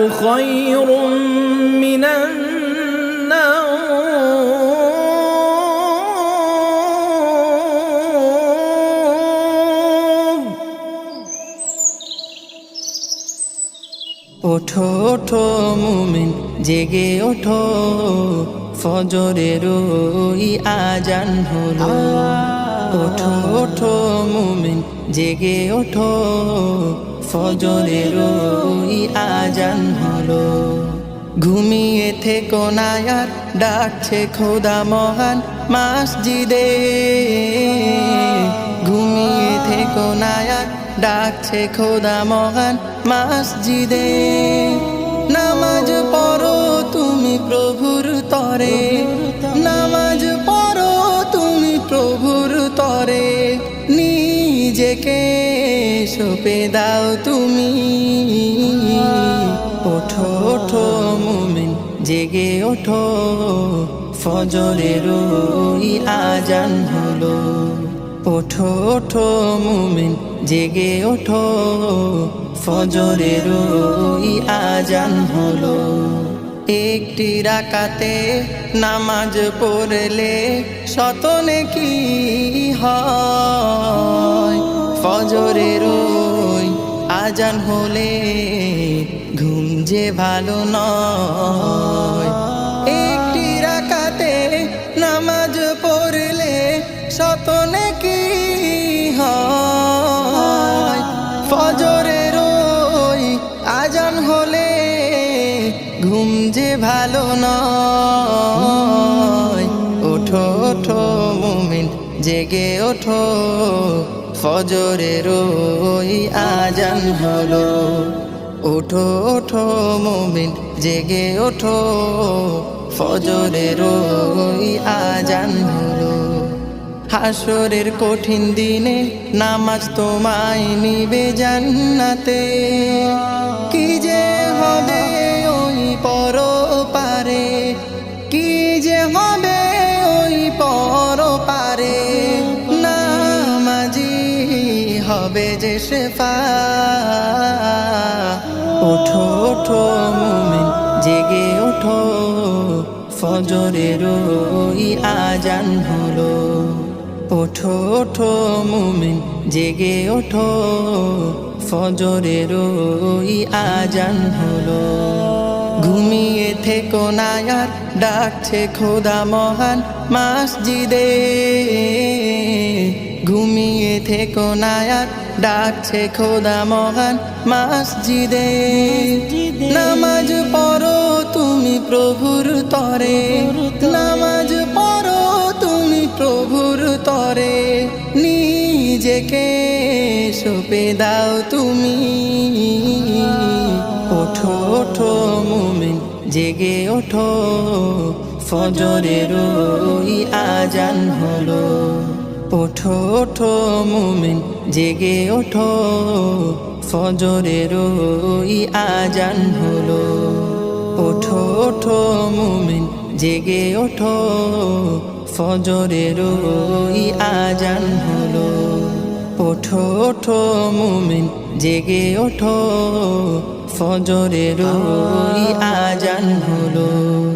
خير من النوم ওঠো ওঠো মুমিন জেগে ওঠো ফজরের ওই আজান হলো ওঠো ওঠো মুমিন, জেগে ওঠো। ফজরের আজান হলো। ঘুমিয়ে থেকো নায়ার ডাকছে খোদা মহান মাসজিদে। ঘুমিয়ে থেকো নায়ার ডাকছে খোদা মহান মাসজিদে। নিজেকে সপে দাও তুমি। ওঠো ওঠো মুমিন, জেগে ওঠো। ফজরের আজান হলো। ওঠো ওঠো মুমিন, জেগে ওঠো। ফজরের আজান হলো। একটি রাকাতে নামাজ পড়লে শতনে কি হয়? আজান হলে ঘুম যে ভালো নয়। একটি রাকাতে নামাজ পড়লে শতনে কি হয়? ফজরের ওই আজান হলে ঘুম যে ভালো নয়। ওঠো ওঠো, মুমিন, জেগে ওঠো। ফজরের ওই আজান হলো। ওঠো ওঠো মুমিন, জেগে ওঠো। ফজরের ওই আজান হলো। হাসরের কঠিন দিনে নামাজ তোমায় নিবে জান্নাতে। কি হবে যে শেফা? ওঠো ওঠো মুমিন, জেগে ওঠো। ফজরের ওই আজান হলো। ওঠো ওঠো মুমিন, জেগে ওঠো। ফজরের ওই আজান হলো। ঘুমিয়ে থেকো নায়ার, ডাকছে খোদা মহান, মাসজিদে। ঘুমিয়ে থেকো নায়ার ডাকছে খোদা মহান মাসজিদে। নামাজ পড়ো তুমি প্রভুর তরে। নামাজ পড়ো তুমি প্রভুর তরে। নিজেকে সপে দাও তুমি। ওঠো ওঠো মুমিন জেগে ওঠো। ফজরের আজান হলো। ওঠো ওঠো মুমিন, জেগে ওঠো। ফজরের ওই আজান হলো। ওঠো ওঠো মুমিন, জেগে ওঠো। ফজরের ওই আজান হলো। ওঠো ওঠো মুমিন, জেগে ওঠো। ফজরের ওই আজান হলো।